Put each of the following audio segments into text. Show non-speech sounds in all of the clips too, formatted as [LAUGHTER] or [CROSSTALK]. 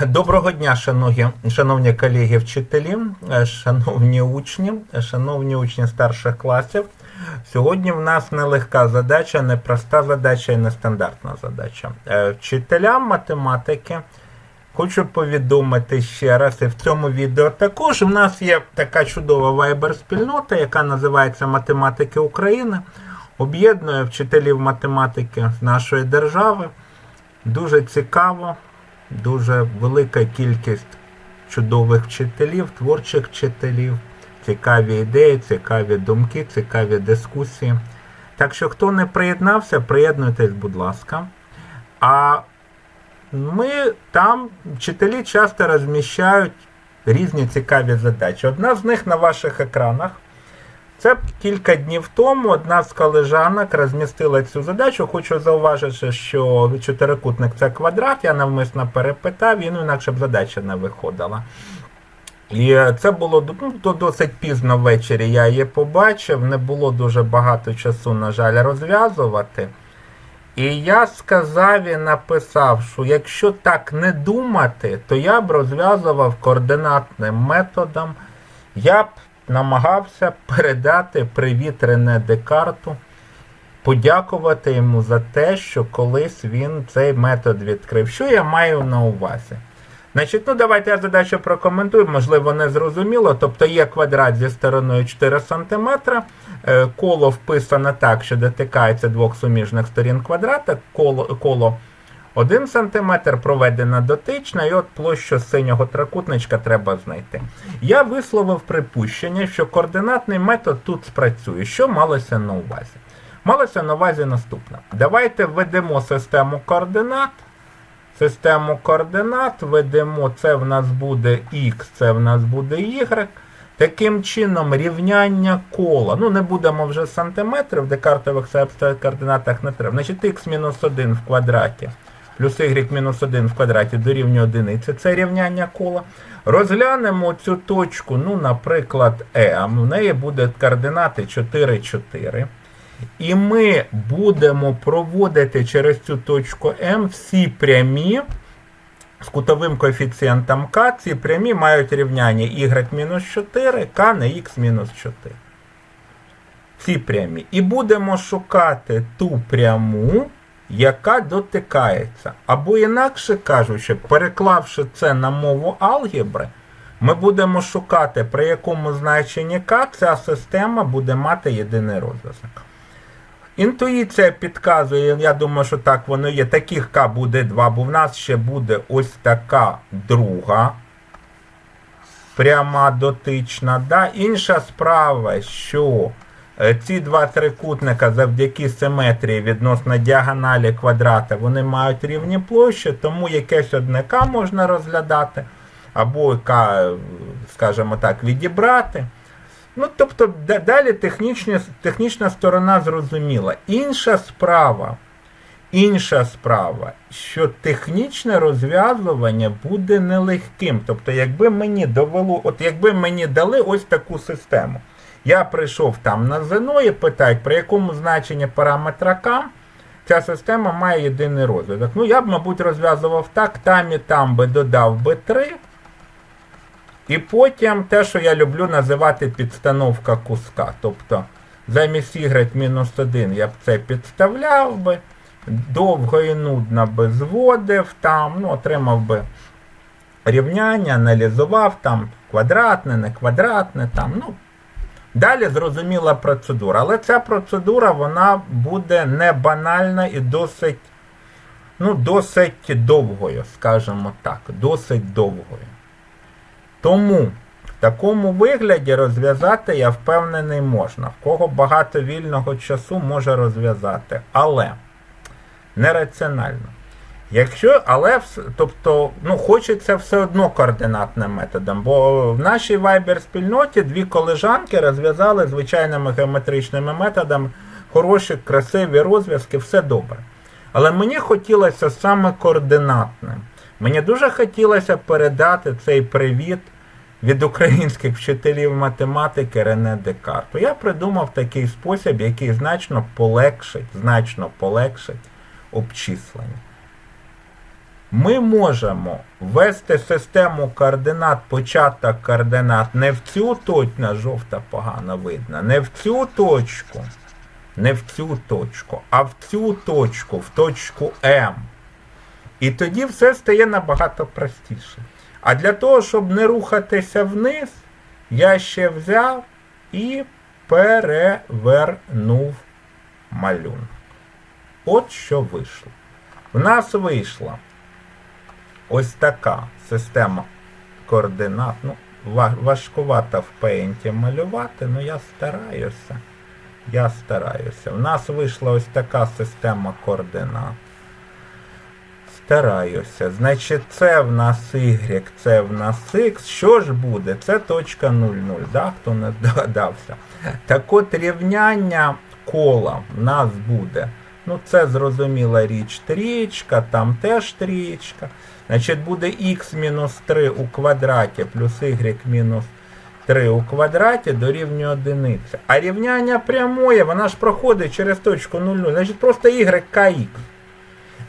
Доброго дня, шановні, шановні колеги вчителі, е, шановні учні, шановні учні старших класів. Сьогодні в нас нелегка задача, непроста задача і нестандартна задача. Е, Вчителям математики хочу повідомити ще раз, і в цьому відео також в нас є така чудова вайбер-спільнота, яка називається Математики України. Об'єднує вчителів математики нашої держави. Дуже цікаво, дуже велика кількість чудових вчителів, творчих вчителів, цікаві ідеї, цікаві думки, цікаві дискусії. Так що, хто не приєднався, приєднуйтесь, будь ласка. А ми там вчителі часто розміщають різні цікаві задачі. Одна з них на ваших екранах. Це кілька днів тому одна з колежанок розмістила цю задачу. Хочу зауважити, що чотирикутник це квадрат, я навмисно перепитав, ну інакше б задача не виходила. І це було ну, досить пізно ввечері. Я її побачив, не було дуже багато часу, на жаль, розв'язувати. І я сказав і написав, що якщо так не думати, то я б розв'язував координатним методом. Я б намагався передати привіт Рене Декарту, подякувати йому за те, що колись він цей метод відкрив. Що я маю на увазі? Значить, ну давайте я задачу прокоментую, можливо, не зрозуміло. Тобто є квадрат зі стороною 4 см, е, коло вписано так, що дотикається двох суміжних сторін квадрата, коло, коло 1 см проведена дотична, і от площу синього трикутничка треба знайти. Я висловив припущення, що координатний метод тут спрацює. Що малося на увазі? Малося на увазі наступне. Давайте введемо систему координат. Систему координат введемо, це в нас буде X, це в нас буде Y. Таким чином, рівняння кола. Ну, не будемо вже сантиметрів, декартових координатах не треба. Значить, x-1 в квадраті плюс y мінус 1 в квадраті дорівнює одиниці. Це рівняння кола. Розглянемо цю точку, ну, наприклад, E. В неї буде координати 4, 4. І ми будемо проводити через цю точку М всі прямі з кутовим коефіцієнтом К. Ці прямі мають рівняння y-4, К на x-4. Ці прямі. І будемо шукати ту пряму яка дотикається. Або, інакше кажучи, переклавши це на мову алгебри, ми будемо шукати, при якому значенні К ця система буде мати єдиний розв'язок. Інтуїція підказує, я думаю, що так воно є. Таких К буде два, бо в нас ще буде ось така друга пряма дотична. Да? Інша справа, що ці два трикутника завдяки симетрії відносно діагоналі квадрата вони мають рівні площі, тому якесь одне К можна розглядати, або К, скажімо так, відібрати. Ну, Тобто далі технічна, технічна сторона зрозуміла. Інша справа, інша справа, що технічне розв'язування буде нелегким. Тобто, якби мені довело, от якби мені дали ось таку систему. Я прийшов там на ЗНО і питають, при якому значенні параметра К ця система має єдиний розвиток. Ну, я б, мабуть, розв'язував так, там і там би додав би 3. І потім те, що я люблю називати підстановка куска. Тобто замість y-1 я б це підставляв би, довго і нудно би зводив там, ну, отримав би рівняння, аналізував там квадратне, не квадратне, там, ну, Далі зрозуміла процедура. Але ця процедура вона буде не банальна і досить ну, досить довгою, скажімо так, досить довгою. Тому в такому вигляді розв'язати, я впевнений, можна. В кого багато вільного часу може розв'язати. Але нераціонально. Якщо, але тобто, ну, хочеться все одно координатним методом, бо в нашій Viber-спільноті дві колежанки розв'язали звичайними геометричними методами хороші, красиві розв'язки, все добре. Але мені хотілося саме координатним. Мені дуже хотілося передати цей привіт від українських вчителів математики Рене Декарту. Я придумав такий спосіб, який значно полегшить, значно полегшить обчислення. Ми можемо ввести систему координат, початок координат не в цю точно жовта погано видно, не в цю точку, не в цю точку, а в цю точку, в точку М. І тоді все стає набагато простіше. А для того, щоб не рухатися вниз, я ще взяв і перевернув малюнок. От що вийшло. В нас вийшла ось така система координат. Ну, ва- важкувато в пейнті малювати, але я стараюся. Я стараюся. У нас вийшла ось така система координат. Стараюся. Значить, це в нас Y, це в нас X. Що ж буде? Це точка 0,0, да? хто не здогадався. Так от рівняння кола в нас буде. Ну, це зрозуміла річ трієчка, там теж трієчка. Значить, буде х мінус 3 у квадраті плюс y мінус 3 у квадраті дорівнює одиниці. А рівняння прямое, вона ж проходить через точку 0,0. Значить, просто y kx.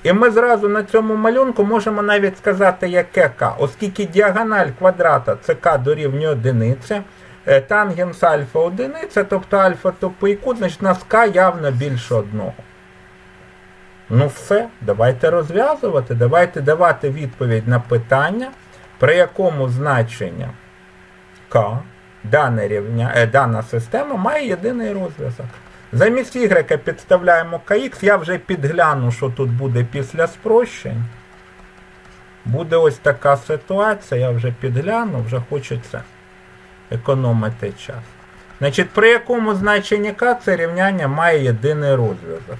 І ми зразу на цьому малюнку можемо навіть сказати, яке k, оскільки діагональ квадрата це k дорівнює одиниці, е, тангенс альфа одиниця, тобто альфа тупий кут, значить у нас k явно більше одного. Ну все, давайте розв'язувати, давайте давати відповідь на питання, при якому значення k дане рівня, е, дана система має єдиний розв'язок. Замість y підставляємо kx, я вже підгляну, що тут буде після спрощень. Буде ось така ситуація, я вже підгляну, вже хочеться економити час. Значить, при якому значенні k це рівняння має єдиний розв'язок.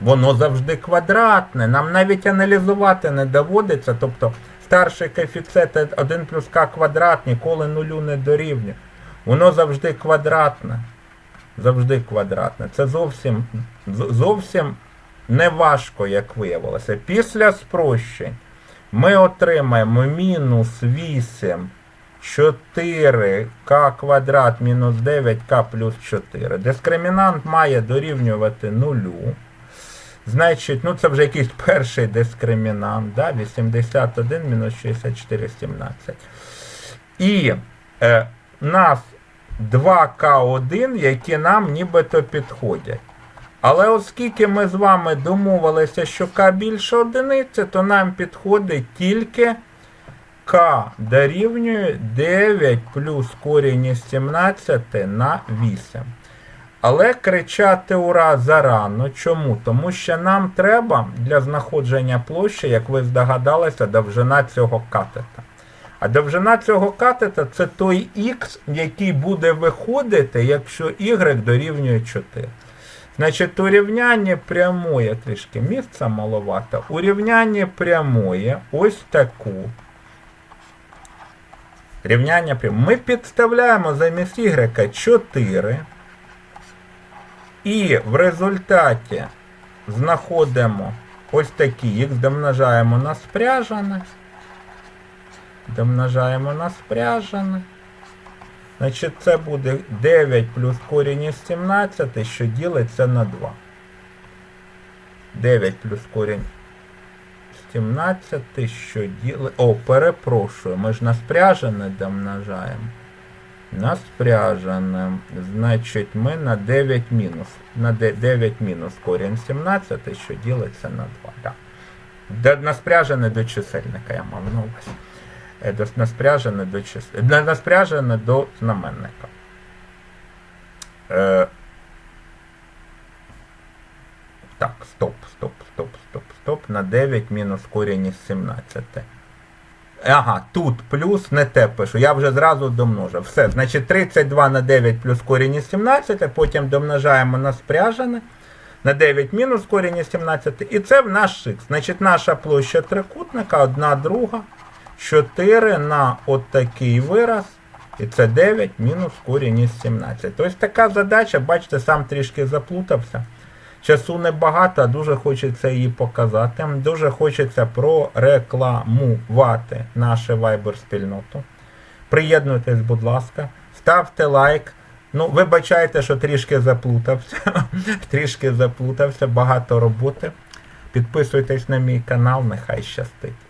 Воно завжди квадратне, нам навіть аналізувати не доводиться. Тобто старший коефіцієнт 1 плюс k квадрат ніколи нулю не дорівнює. Воно завжди квадратне. Завжди квадратне. Це зовсім, зовсім не важко, як виявилося. Після спрощень ми отримаємо мінус 8 4k квадрат мінус 9k плюс 4. Дискримінант має дорівнювати нулю. Значить, ну це вже якийсь перший дискримінант, да? 81 мінус 64, 17. І е, нас 2К1, які нам нібито підходять. Але оскільки ми з вами домовилися, що К більше одиниці, то нам підходить тільки К дорівнює 9 плюс корінь із 17 на 8. Але кричати ура зарано. Чому? Тому що нам треба для знаходження площі, як ви здогадалися, довжина цього катета. А довжина цього катета це той х, який буде виходити, якщо y дорівнює 4. Значить, у рівнянні прямої, трішки місця маловато, у рівнянні прямої ось таку. Рівняння прямої. Ми підставляємо замість y 4. І в результаті знаходимо ось такі х, домножаємо на спряжене. Домножаємо на спряжене. Значить, це буде 9 плюс корінь із 17, що ділиться на 2. 9 плюс корінь 17, що ділить... О, перепрошую, ми ж на спряжене домножаємо. На спряжене. Значить, ми на 9 мінус. На 9 мінус корінь 17, що ділиться на 2. Да. Спряжене до чисельника я мав на увазі. Е, до- На до чис... на, до знаменника. Е, так, стоп, стоп, стоп, стоп, стоп. На 9 мінус корінь із 17. Ага, тут плюс не те пишу. Я вже зразу домножив. Все, значить 32 на 9 плюс корінь із 17, потім домножаємо на спряжене. На 9 мінус корінь із 17. І це в наш х. Значить, наша площа трикутника, одна друга, 4 на отакий вираз. І це 9 мінус корінь із 17. Ось така задача, бачите, сам трішки заплутався. Часу небагато, дуже хочеться її показати. Дуже хочеться прорекламувати нашу Viber спільноту. Приєднуйтесь, будь ласка, ставте лайк. Ну, вибачайте, що трішки заплутався. [LAUGHS] трішки заплутався, багато роботи. Підписуйтесь на мій канал, нехай щастить.